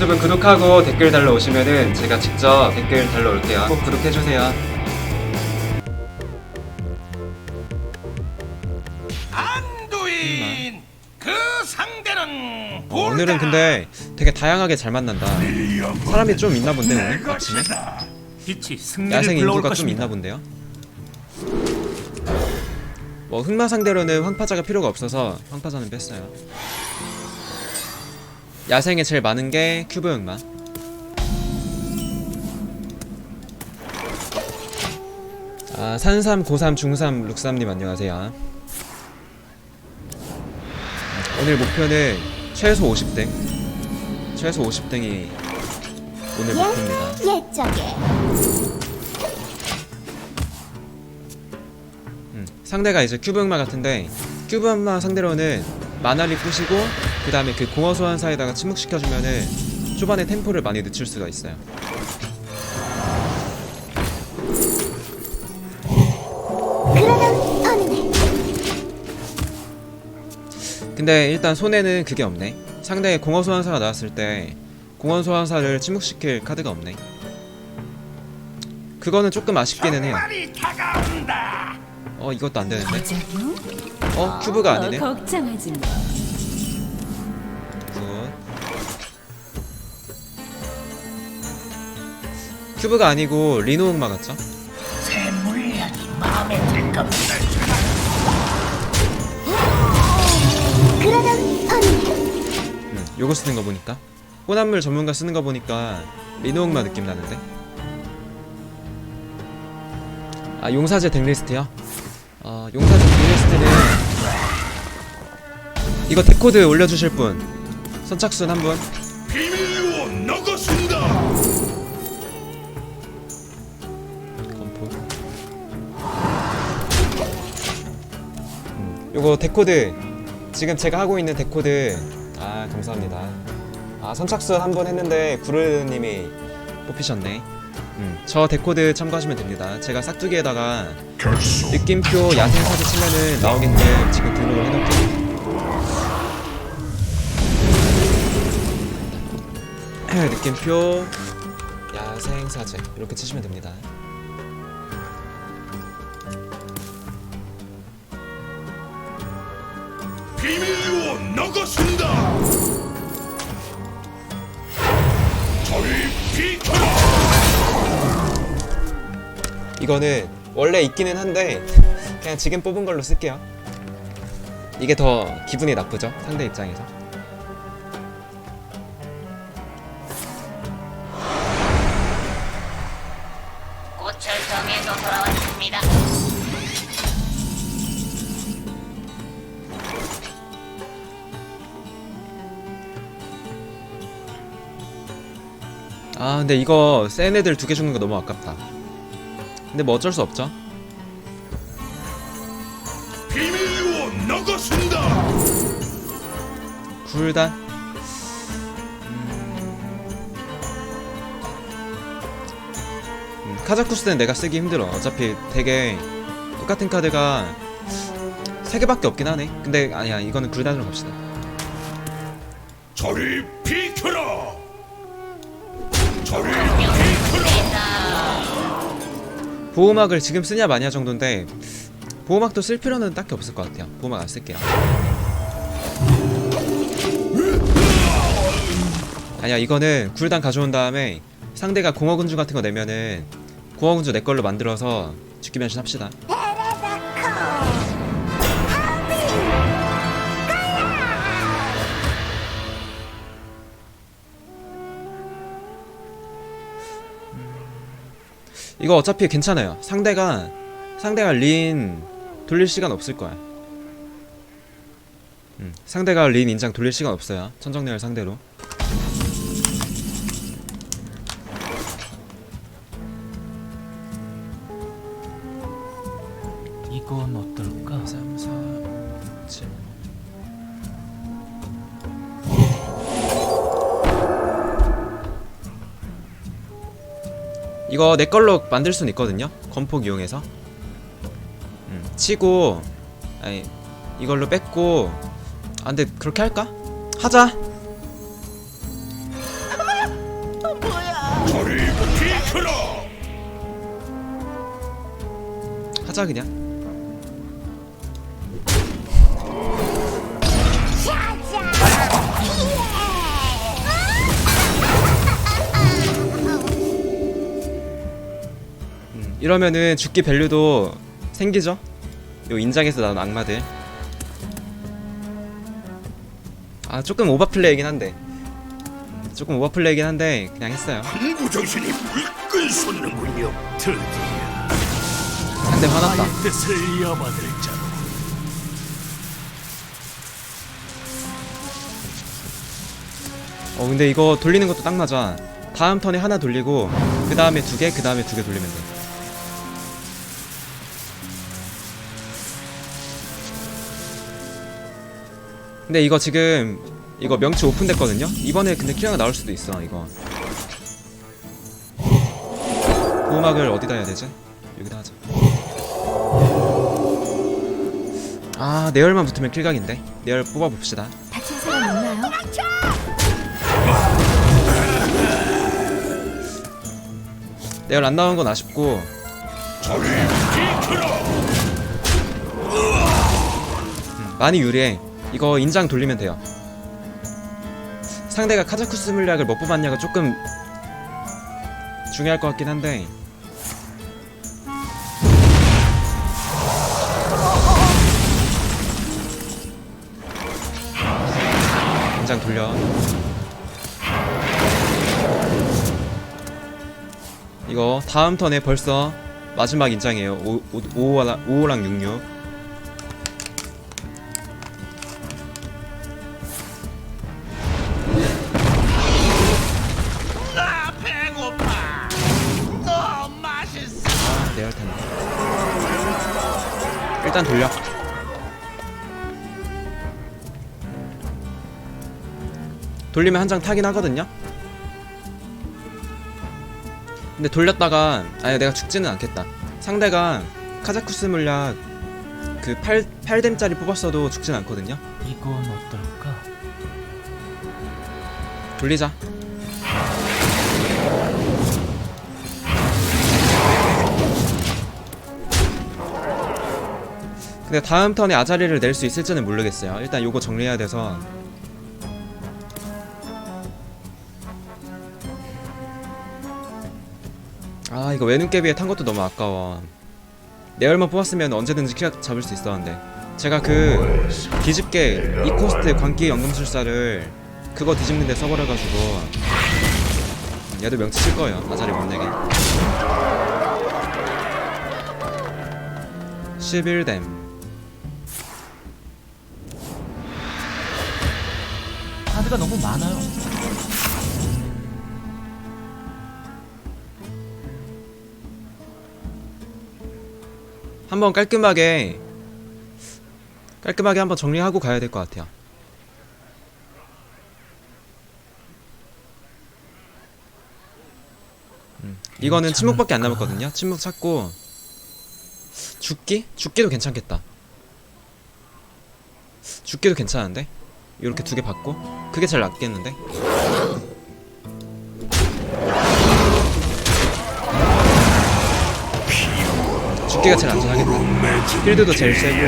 유튜브 구독하고 댓글 달러 오시면은 제가 직접 댓글 달러 올게요. 꼭 구독해주세요. 안두인 그 상대는 어, 오늘은 근데 되게 다양하게 잘 만난다. 사람이 좀 있나 본데 내 오늘 아침에. 빛이 승리를 야생 불러올 인구가 좀 것입니다. 있나 본데요. 뭐 흑마 상대로는 황파자가 필요가 없어서 황파자는 뺐어요. 야생에 제일 많은 게 큐브 흑마. 아 산삼 고삼 중삼 룩삼님 안녕하세요. 오늘 목표는 최소 50등. 최소 50등이 오늘 목표입니다. 옛적에 음, 상대가 이제 큐브 흑마 같은데 큐브 흑마 상대로는 만화를 부시고 그 다음에 그 공허 소환사에다가 침묵시켜주면은 초반에 템포를 많이 늦출 수가 있어요. 근데 일단 손에는 그게 없네. 상대에 공허 소환사가 나왔을 때 공허 소환사를 침묵시킬 카드가 없네. 그거는 조금 아쉽기는 해요. 어 이것도 안 되는데. 보자고? 어 큐브가 아니네. 어, 걱정하지 마. 큐브가 아니고 리노 흑마 같죠? 새 물량이 마음에 들 겁니다. 그러던 어느 날 음, 요거 쓰는 거 보니까 혼합물 전문가 쓰는 거 보니까 리노 흑마 느낌 나는데 아 용사제 덱리스트요? 어 용사제 덱리스트는 이거 데코드 올려주실 분 선착순 한분 비밀로 너것은 요거 데코드. 지금 제가 하고 있는 데코드. 아 감사합니다. 아 선착순 한 번 했는데 구르님이 뽑히셨네. 음, 저 데코드 참고하시면 됩니다. 제가 싹두기에다가 느낌표 야생 사진 치면은 나오게끔 지금 등록을 해놓을게요. 느낌표 야생 사제 이렇게 치시면 됩니다 비밀로 너것은다. 저리 비켜라. 이거는 원래 있기는 한데 그냥 지금 뽑은 걸로 쓸게요. 이게 더 기분이 나쁘죠? 상대 입장에서. 고철성에서 돌아왔습니다. 아 근데 이거 센 애들 두개 주는 거 너무 아깝다. 근데 뭐 어쩔 수 없죠. 비밀로 너것은다. 굴단. 음, 카자쿠스는 내가 쓰기 힘들어. 어차피 되게 똑같은 카드가 세 개밖에 없긴 하네. 근데 아니야 이거는 굴단으로 갑시다. 저리 비켜라. 보호막을 지금 쓰냐 마냐 정도인데 보호막도 쓸 필요는 딱히 없을 것 같아요. 보호막 안 쓸게요. 아니야 이거는 굴단 가져온 다음에 상대가 공허군주 같은 거 내면은 공허군주 내 걸로 만들어서 죽기 변신 합시다. 이거 어차피 괜찮아요. 상대가 상대가 린 돌릴 시간 없을 거야. 음, 상대가 린 인장 돌릴 시간 없어요. 천정렬 상대로. 이건 어떨까? 3, 4, 7. 이거 내 걸로 만들 수는 있거든요. 건폭 이용해서. 음, 치고 아니, 이걸로 뺏고 아 근데 그렇게 할까? 하자. 뭐야? 하자 그냥. 이러면은 죽기 밸류도 생기죠? 요 인장에서 나온 악마들. 아 조금 오버플레이긴 한데. 조금 오버플레이긴 한데 그냥 했어요. 한구 정신이 불끈 솟는군요. 드디어. 상대 화났다. 나의 뜻을 이어받을 자로. 어 근데 이거 돌리는 것도 딱 맞아. 다음 턴에 하나 돌리고 그 다음에 두 개 그 다음에 두 개 돌리면 돼 근데 이거 지금 이거 명치 오픈됐거든요? 이번에 근데 키가 나올 수도 있어 이거. 보호막을 어디다 해야 되지? 여기다 하자. 아 내열만 붙으면 킬각인데? 내열 뽑아봅시다. 다친 사람 있나요? 내열 안 나온 건 아쉽고. 음, 많이 유리해 이거 인장 돌리면 돼요. 상대가 카자쿠스 물약을 못 뽑았냐가 조금 중요할 것 같긴 한데. 인장 돌려. 이거 다음 턴에 벌써 마지막 인장이에요. 5, 5, 5호랑, 5호랑 66 일단 돌려. 돌리면 한 장 타긴 하거든요. 근데 돌렸다가 아니 내가 죽지는 않겠다. 상대가 카자쿠스 물약 그 8, 8뎀짜리 뽑았어도 죽진 않거든요. 이건 어떨까? 돌리자. 근데 다음 턴에 아자리를 낼 수 있을지는 모르겠어요. 일단 요거 정리해야 돼서. 아 이거 외눈깨비에 탄 것도 너무 아까워. 내 얼마 뽑았으면 언제든지 키 잡을 수 있었는데 제가 그 뒤집게 이코스트 광기 연금술사를 그거 뒤집는데 써버려가지고 얘도 명치 칠 거예요 아자리 못 내게 11댐 카드가 너무 많아요. 한번 깔끔하게 깔끔하게 한번 정리하고 가야 될 것 같아요 음, 이거는 침묵밖에 안 남았거든요 침묵 찾고 죽기? 죽기도 괜찮겠다 죽기도 괜찮은데? 이렇게 두 개 받고 그게 제일 낫겠는데? 죽기가 제일 안전하겠다 필드도 제일 세고.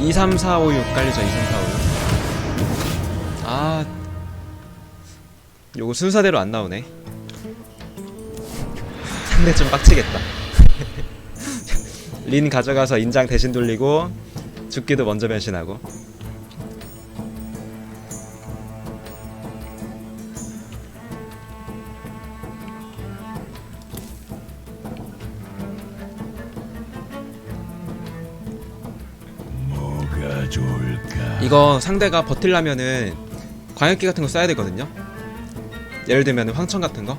2, 3, 4, 5, 6 깔리죠 2, 3, 4, 5, 6 아... 요거 순서대로 안 나오네. 상대 좀 빡치겠다. 린 가져가서 인장 대신 돌리고 죽기도 먼저 변신하고 좋을까? 이거 상대가 버틸라면은 광역기 같은 거 써야 되거든요. 예를 들면 황천 같은 거.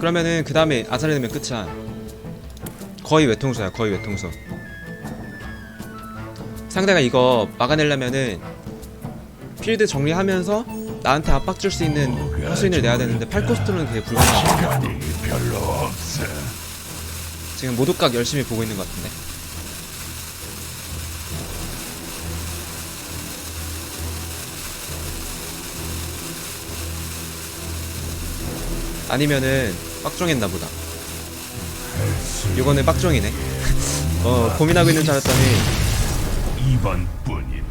그러면은 그 다음에 아자리 넣으면 끝이야. 거의 외통수야, 거의 외통수. 상대가 이거 막아내려면은 필드 정리하면서 나한테 압박 줄 수 있는 허수인을 내야 되는데 8코스트로는 그게 없어. 지금 모두각 열심히 보고 있는 것 같은데. 아니면은 빡종했나 보다. 요거는 빡종이네. 어 고민하고 있는 줄 알았더니 이번뿐이다.